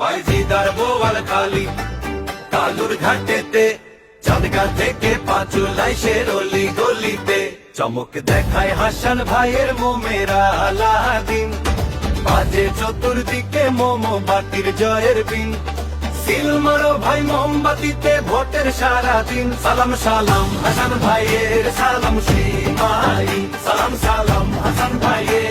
বাইজিদার বোয়াল কালী, কালুর ঘাটেতে, চাঁদগা থেকে পাঁচুলাই শেরলি গলিতে। চমক দেখায় হাসান ভাইয়ের মোমেরা আলাদিন, বাজে চতুর্দিকে মোমো বাতির জয়ের বিন। সিল মারো ভাই মোমবাতিতে ভোটের সারা দিন। সালাম সালাম হাসান ভাইয়ের সালাম শ্রী সালাম সালাম হাসান ভাইয়ের